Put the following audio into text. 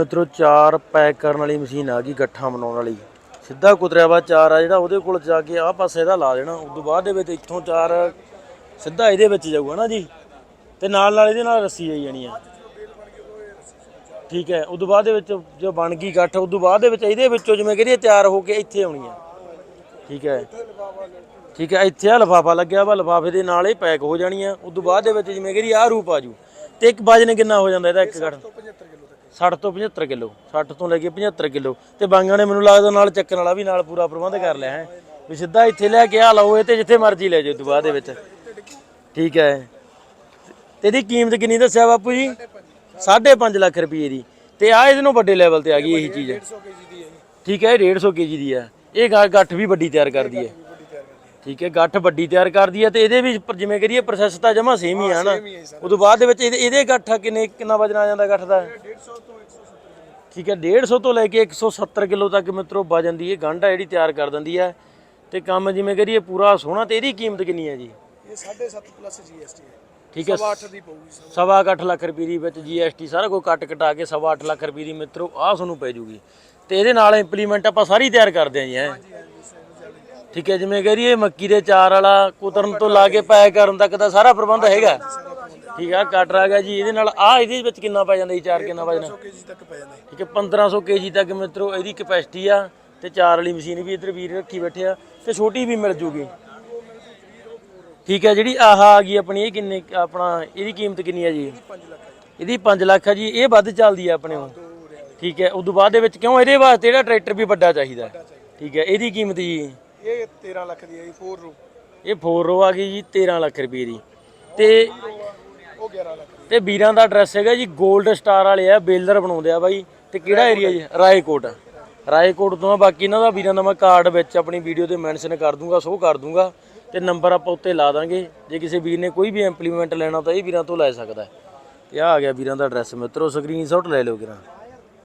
ਮਿੱਤਰੋ, ਚਾਰ ਪੈਕ ਕਰਨ ਵਾਲੀ ਮਸ਼ੀਨ ਆ ਗਈ ਗੱਠਾਂ ਬਣਾਉਣ ਵਾਲੀ। ਸਿੱਧਾ ਕੁਤਰਿਆ ਵਾ ਚਾਰ ਆ, ਜਿਹੜਾ ਉਹਦੇ ਕੋਲ ਜਾ ਕੇ ਆਹ ਪਾਸੇ ਇਹਦਾ ਲਾ ਦੇਣਾ। ਉਸ ਤੋਂ ਬਾਅਦ ਦੇ ਵਿੱਚ ਇੱਥੋਂ ਚਾਰ ਸਿੱਧਾ ਇਹਦੇ ਵਿੱਚ ਜਾਊਗਾ ਨਾ ਜੀ। ਤੇ ਨਾਲ ਨਾਲ ਇਹਦੇ ਨਾਲ ਰੱਸੀ ਆਈ ਜਾਣੀ ਆ। ਠੀਕ ਹੈ, ਉਸ ਤੋਂ ਬਾਅਦ ਦੇ ਵਿੱਚ ਜੋ ਬਣ ਗਈ ਗੱਠ, ਉਸ ਤੋਂ ਬਾਅਦ ਦੇ ਵਿੱਚ ਇਹਦੇ ਵਿੱਚੋਂ ਜਿਵੇਂ ਕਰੀਏ ਤਿਆਰ ਹੋ ਕੇ ਇੱਥੇ ਆਉਣੀ ਆ। ਠੀਕ ਹੈ। ਠੀਕ ਹੈ, ਇੱਥੇ ਆ ਲਫਾਫਾ ਲੱਗਿਆ ਵਾ, ਲਫਾਫੇ ਦੇ ਨਾਲ ਇਹ ਪੈਕ ਹੋ ਜਾਣੀ ਆ। ਉਸ ਤੋਂ ਬਾਅਦ ਦੇ ਵਿੱਚ ਜਿਵੇਂ ਕਰੀ ਆਹ ਰੂਪ ਆ ਜੂ। ਤੇ ਇੱਕ ਵਜਨ ਕਿੰਨਾ ਹੋ ਜਾਂਦਾ ਇਹਦਾ, ਇੱਕ ਗੱਠ? 60 ਤੋਂ 75 ਕਿਲੋ 60 ਤੋਂ ਲੈ ਕੇ 75 ਕਿਲੋ। ਤੇ ਬਾਂਗਾਂ ਨੇ ਮੈਨੂੰ ਲੱਗਦਾ ਨਾਲ ਚੱਕਣ ਵਾਲਾ ਵੀ ਨਾਲ ਪੂਰਾ ਪ੍ਰਬੰਧ ਕਰ ਲਿਆ ਹੈ। ਵੀ ਸਿੱਧਾ ਇੱਥੇ ਲੈ ਕੇ ਆ ਲਓ, ਇਹ ਤੇ ਜਿੱਥੇ ਮਰਜ਼ੀ ਲੈ ਜਾਓ ਦੁਬਾਰਾ ਦੇ ਵਿੱਚ। ਠੀਕ ਹੈ। ਤੇ ਇਹਦੀ ਕੀਮਤ ਕਿੰਨੀ ਦੱਸਿਆ ਬਾਪੂ ਜੀ? 5.5 ਲੱਖ ਰੁਪਏ ਦੀ। ਤੇ ਆ ਇਹਦੇ ਨੂੰ ਵੱਡੇ ਲੈਵਲ ਤੇ ਆ ਗਈ ਇਹ ਚੀਜ਼। ਠੀਕ ਹੈ, ਇਹ 150 ਕੇਜੀ ਦੀ ਆ। ਇਹ ਗਾ- ਗੱਠ ਵੀ ਵੱਡੀ ਤਿਆਰ ਕਰਦੀ ਹੈ। ਠੀਕ ਹੈ ਗੱਠ ਵੱਡੀ ਤਿਆਰ ਕਰਦੀ ਹੈ ਤੇ ਇਹਦੇ ਵੀ ਪਰ ਜਿਵੇਂ ਕਰੀਏ ਪ੍ਰੋਸੈਸ ਤਾਂ ਜਮਾ ਸੇਮ ਹੀ ਆ ਨਾ ਉਦੋਂ ਬਾਅਦ ਦੇ ਵਿੱਚ ਇਹਦੇ ਇਹਦੇ ਗੱਠ ਕਿੰਨੇ ਕਿੰਨਾ ਵਜਨ ਆ ਜਾਂਦਾ ਗੱਠ ਦਾ? ਠੀਕ ਹੈ 150 ਤੋਂ ਲੈ ਕੇ 170 ਕਿਲੋ ਤੱਕ ਮਿੱਤਰੋ ਵਜਨ ਦੀ ਇਹ ਗੰਢ ਆ ਜਿਹੜੀ ਤਿਆਰ ਕਰ ਦਿੰਦੀ ਹੈ। ਤੇ ਕੰਮ ਜਿਵੇਂ ਕਰੀਏ ਪੂਰਾ ਸੋਹਣਾ ਤੇ ਇਹਦੀ ਕੀਮਤ ਕਿੰਨੀ ਹੈ ਜੀ? ਇਹ 7.5 ਪਲੱਸ ਜੀਐਸਟੀ ਹੈ। ਠੀਕ ਹੈ 8 ਦੀ ਪਊਗੀ ਸਵਾ। ਕੁ ਅੱਠ ਲੱਖ ਰੁਪਏ ਦੀ ਵਿੱਚ ਜੀਐਸਟੀ ਸਾਰਾ ਕੁਝ ਕੱਟ ਕਟਾ ਕੇ ਸਵਾ ਅੱਠ ਲੱਖ ਰੁਪਏ ਦੀ ਮਿੱਤਰੋ ਆਹ ਤੁਹਾਨੂੰ ਪੈ ਜੂਗੀ। ਤੇ ਇਹਦੇ ਨਾਲ ਇੰਪਲੀਮੈਂਟ ਆਪਾਂ ਸਾਰੀ ਤਿਆਰ ਕਰਦੇ ਆਂ ਜੀ ਹੈਂ। ਠੀਕ ਹੈ ਜਿਵੇਂ ਕਹ ਰਹੀਏ ਮੱਕੀ ਦੇ ਚਾਰ ਵਾਲਾ ਕੁਤਰਨ ਤੋਂ ਲਾ ਕੇ ਪੈਕ ਕਰਨ ਤੱਕ ਦਾ ਸਾਰਾ ਪ੍ਰਬੰਧ ਹੈਗਾ। ਠੀਕ ਆ ਕਟਰ ਆ ਗਿਆ ਜੀ ਇਹਦੇ ਨਾਲ ਆ ਇਹਦੇ ਵਿੱਚ ਕਿੰਨਾ ਪੈ ਜਾਂਦਾ ਜੀ ਚਾਰ ਕਿੰਨਾ ਵਜਨ ਕੇਜੀ ਤੱਕ ਪੈ ਜਾਂਦਾ ਠੀਕ ਹੈ 1500 ਕੇਜੀ ਤੱਕ ਮਿੱਤਰੋ ਇਹਦੀ ਕਪੈਸਿਟੀ ਆ ਤੇ ਚਾਰ ਵਾਲੀ ਮਸ਼ੀਨ ਵੀ ਇੱਧਰ ਵੀਰ ਰੱਖੀ ਬੈਠੇ ਆ ਤੇ ਛੋਟੀ ਵੀ ਮਿਲ ਜੂਗੀ। ਠੀਕ ਹੈ ਜਿਹੜੀ ਆਹ ਆ ਗਈ ਆਪਣੀ ਇਹ ਕਿੰਨੇ ਆਪਣਾ ਇਹਦੀ ਕੀਮਤ ਕਿੰਨੀ ਹੈ ਜੀ? 5 ਲੱਖ ਹੈ ਇਹਦੀ 5 ਲੱਖ ਆ ਜੀ ਇਹ ਵੱਧ ਚੱਲਦੀ ਆ ਆਪਣੇ ਉਹ ਠੀਕ ਹੈ ਉਦੋਂ ਬਾਅਦ ਦੇ ਵਿੱਚ ਕਿਉਂ ਇਹਦੇ ਵਾਸਤੇ ਜਿਹੜਾ ਟਰੈਕਟਰ ਵੀ ਵੱਡਾ ਚਾਹੀਦਾ। ਠੀਕ ਹੈ ਇਹਦੀ ਕੀਮਤ ਜੀ? ਇਹ 13 ਲੱਖ ਦੀ ਹੈ ਜੀ 4 ਰੂ ਇਹ 4 ਰੋ ਆ ਗਈ ਜੀ 13 ਲੱਖ ਰੁਪਏ ਦੀ। ਤੇ ਉਹ 11 ਲੱਖ ਤੇ ਵੀਰਾਂ ਦਾ ਐਡਰੈਸ ਹੈਗਾ ਜੀ 골ਡ ਸਟਾਰ ਵਾਲੇ ਆ ਬੇਲਰ ਬਣਾਉਂਦੇ ਆ ਬਾਈ। ਤੇ ਕਿਹੜਾ ਏਰੀਆ ਜੀ? ਰਾਏਕੋਟ। ਰਾਏਕੋਟ ਤੋਂ ਆ ਬਾਕੀ ਇਹਨਾਂ ਦਾ ਵੀਰਾਂ ਦਾ ਮੈਂ ਕਾਰਡ ਵਿੱਚ ਆਪਣੀ ਵੀਡੀਓ ਤੇ ਮੈਂਸ਼ਨ ਕਰ ਦੂੰਗਾ ਸ਼ੋ ਕਰ ਦੂੰਗਾ। ਤੇ ਨੰਬਰ ਆਪਾਂ ਉੱਤੇ ਲਾ ਦਾਂਗੇ। ਜੇ ਕਿਸੇ ਵੀਰ ਨੇ ਕੋਈ ਵੀ ਇੰਪਲੀਮੈਂਟ ਲੈਣਾ ਤਾਂ ਇਹ ਵੀਰਾਂ ਤੋਂ ਲੈ ਸਕਦਾ ਹੈ। ਤੇ ਆ ਆ ਗਿਆ ਵੀਰਾਂ ਦਾ ਐਡਰੈਸ ਮਿੱਤਰੋ ਸਕਰੀਨਸ਼ਾਟ ਲੈ ਲਓ ਕਿਰਾਂ